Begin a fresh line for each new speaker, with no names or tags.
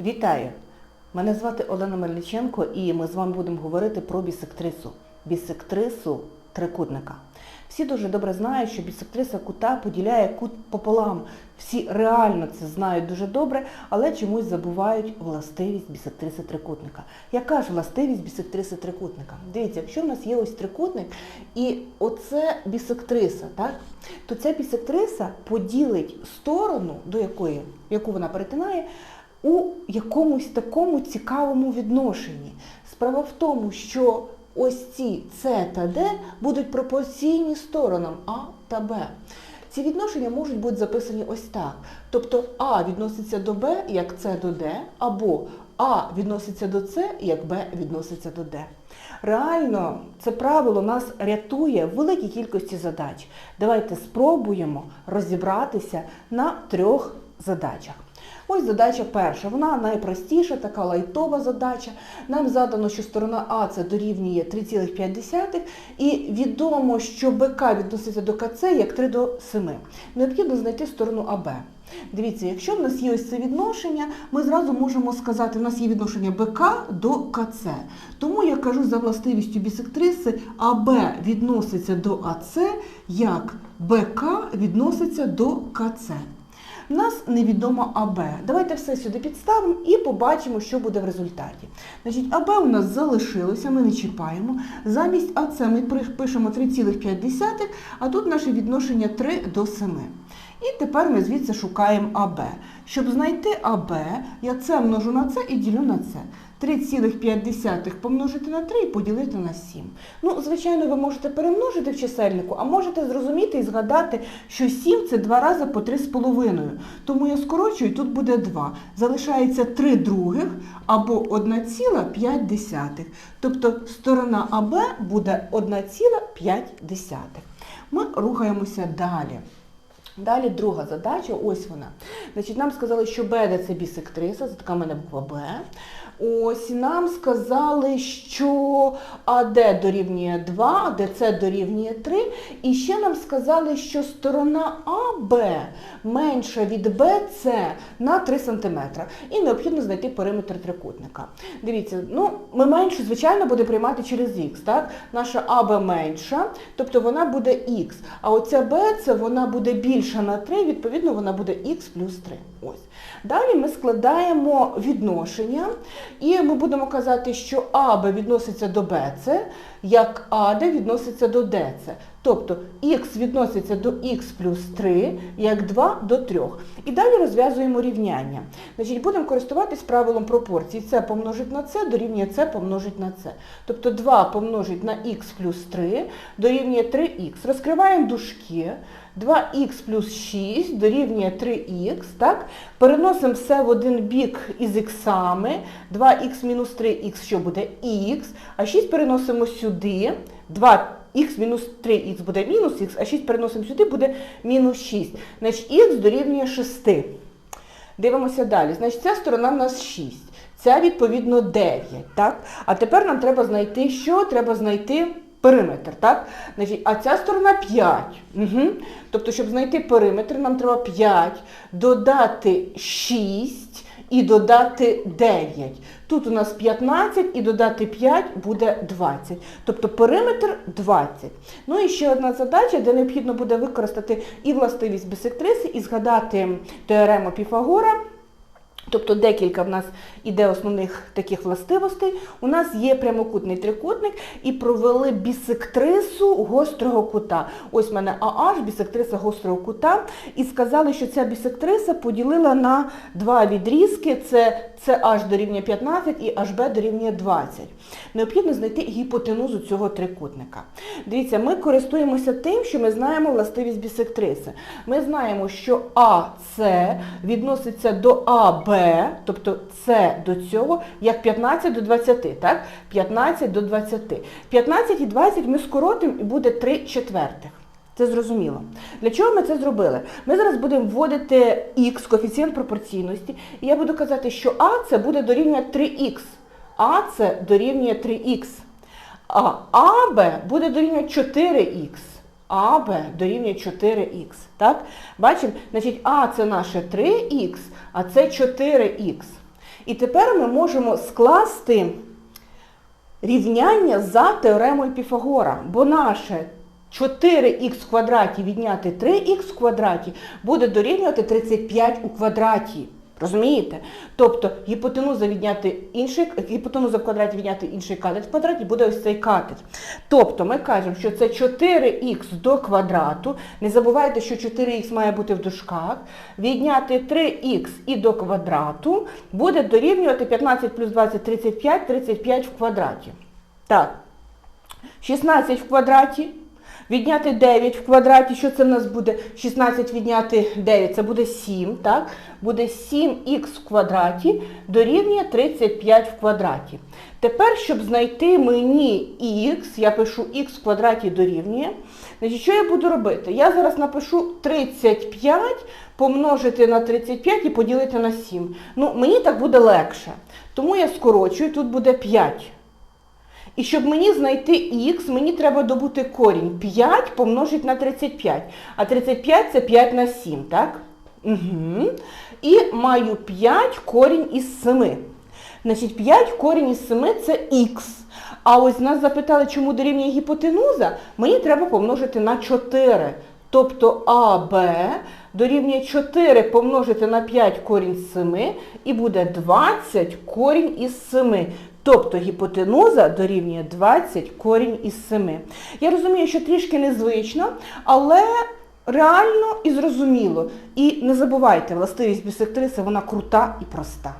Вітаю! Мене звати Олена Мельниченко і ми з вами будемо говорити про бісектрису. Бісектрису трикутника. Всі дуже добре знають, що бісектриса кута поділяє кут пополам. Всі реально це знають дуже добре, але чомусь забувають властивість бісектриси трикутника. Яка ж властивість бісектриси трикутника? Dивіться, якщо в нас є ось трикутник, і оце бісектриса, так? то ця бісектриса поділить сторону, до якої, яку вона перетинає, у якомусь такому цікавому відношенні. Справа в тому, що ось ці С та Д будуть пропорційні сторонам А та Б. Ці відношення можуть бути записані ось так. Тобто А відноситься до Б, як С до Д, або А відноситься до С, як Б відноситься до Д. Реально, це правило нас рятує в великій кількості задач. Давайте спробуємо розібратися на трьох задачах. Ось задача перша. Вона найпростіша, така лайтова задача. Нам задано, що сторона А це дорівнює 3,5, і відомо, що БК відноситься до КЦ як 3 до 7. Необхідно знайти сторону АБ. Дивіться, якщо в нас є ось це відношення, ми зразу можемо сказати, в нас є відношення БК до КЦ. Тому я кажу за властивістю бісектриси, АБ відноситься до АЦ, як БК відноситься до КЦ. У нас невідомо АБ. Давайте все сюди підставимо і побачимо, що буде в результаті. Значить, АБ у нас залишилося, ми не чіпаємо. Замість АЦ ми пишемо 3,5, а тут наше відношення 3 до 7. І тепер ми звідси шукаємо АБ. Щоб знайти АБ, я С множу на С і ділю на це. 3,5 помножити на 3 і поділити на 7. Ну, звичайно, ви можете перемножити в чисельнику, а можете зрозуміти і згадати, що 7 це 2 рази по 3,5. Тому я скорочую, тут буде 2. Залишається 3 других або 1,5. Тобто сторона АБ буде 1,5. Ми рухаємося далі. Далі друга задача, ось вона. Значить, Нам сказали, що БД це бісектриса, це така в мене буква Б. Ось нам сказали, що АД дорівнює 2, АДЦ дорівнює 3. І ще нам сказали, що сторона АБ менша від БЦ на 3 см. І необхідно знайти периметр трикутника. Дивіться, ну, ми меншу, звичайно, буде приймати через х. так? Наша АБ менша, тобто вона буде х. А оця БЦ вона буде більша на 3, відповідно, вона буде х плюс 3. Ось. Далі ми складаємо відношення, і ми будемо казати, що АБ відноситься до БЦ, як АД відноситься до ДЦ. Тобто х відноситься до х плюс 3, як 2 до 3. І далі розв'язуємо рівняння. Значить, Будемо користуватись правилом пропорцій. Це помножить на це дорівнює це помножить на це. Тобто 2 помножить на х плюс 3 дорівнює 3х. Розкриваємо дужки. 2х плюс 6 дорівнює 3х, так? Переносимо все в один бік із іксами. 2х мінус 3х, що буде х, а 6 переносимо сюди. 2х мінус 3х буде мінус х, а 6 переносимо сюди, буде мінус 6. Значить, х дорівнює 6. Дивимося далі. Значить, ця сторона в нас 6. Ця, відповідно, 9. Так? А тепер нам треба знайти що? Треба знайти периметр. так? Значить, А ця сторона 5. Угу. Тобто, щоб знайти периметр, нам треба 5, додати 6 і додати 9. Тут у нас 15 і додати 5 буде 20. Тобто периметр 20. Ну і ще одна задача, де необхідно буде використати і властивість бісектриси, і згадати теорему Піфагора. Тобто декілька в нас іде основних таких властивостей. У нас є прямокутний трикутник і провели бісектрису гострого кута. Ось в мене АH, бісектриса гострого кута. І сказали, що ця бісектриса поділила на два відрізки. Це CH дорівнює 15 і HB дорівнює 20. Необхідно знайти гіпотенузу цього трикутника. Дивіться, ми користуємося тим, що ми знаємо властивість бісектриси. Ми знаємо, що АС відноситься до АБ, тобто С до цього, як 15 до 20, так? 15 до 20. 15 і 20 ми скоротимо і буде 3 четвертих. Це зрозуміло. Для чого ми це зробили? Ми зараз будемо вводити х, коефіцієнт пропорційності, і я буду казати, що А це буде дорівнює 3х. А це дорівнює 3х. А АБ буде дорівнює 4х. АБ дорівнює 4х. Так? Бачимо? Значить, А це наше 3х, а це 4х. І тепер ми можемо скласти рівняння за теоремою Піфагора, бо наше 4х в квадраті відняти 3х в квадраті буде дорівнювати 35 у квадраті. Розумієте? Тобто гіпотенуза відняти інший, гіпотенуза в квадраті відняти інший катет в квадраті буде ось цей катет. Тобто ми кажемо, що це 4х до квадрату. Не забувайте, що 4х має бути в дужках. Відняти 3х і до квадрату буде дорівнювати 15 плюс 20 35, 35 в квадраті. Так, 16 в квадраті. Відняти 9 в квадраті, що це в нас буде? 16 відняти 9, це буде 7, так? Буде 7х в квадраті дорівнює 35 в квадраті. Тепер, щоб знайти мені х, я пишу х в квадраті дорівнює. Значить, що я буду робити? Я зараз напишу 35 помножити на 35 і поділити на 7. Ну, мені так буде легше. Тому я скорочую, тут буде 5. І щоб мені знайти х, мені треба добути корінь 5 помножити на 35. А 35 це 5 на 7, так? Угу. І маю 5 корінь із 7. Значить, 5 корінь із 7 це х. А ось нас запитали, чому дорівнює гіпотенуза, мені треба помножити на 4. Тобто АБ дорівнює 4 помножити на 5 корінь з 7 і буде 20 корінь із 7. Тобто гіпотенуза дорівнює 20 корінь із 7. Я розумію, що трішки незвично, але реально і зрозуміло. І не забувайте, властивість бісектриси, вона крута і проста.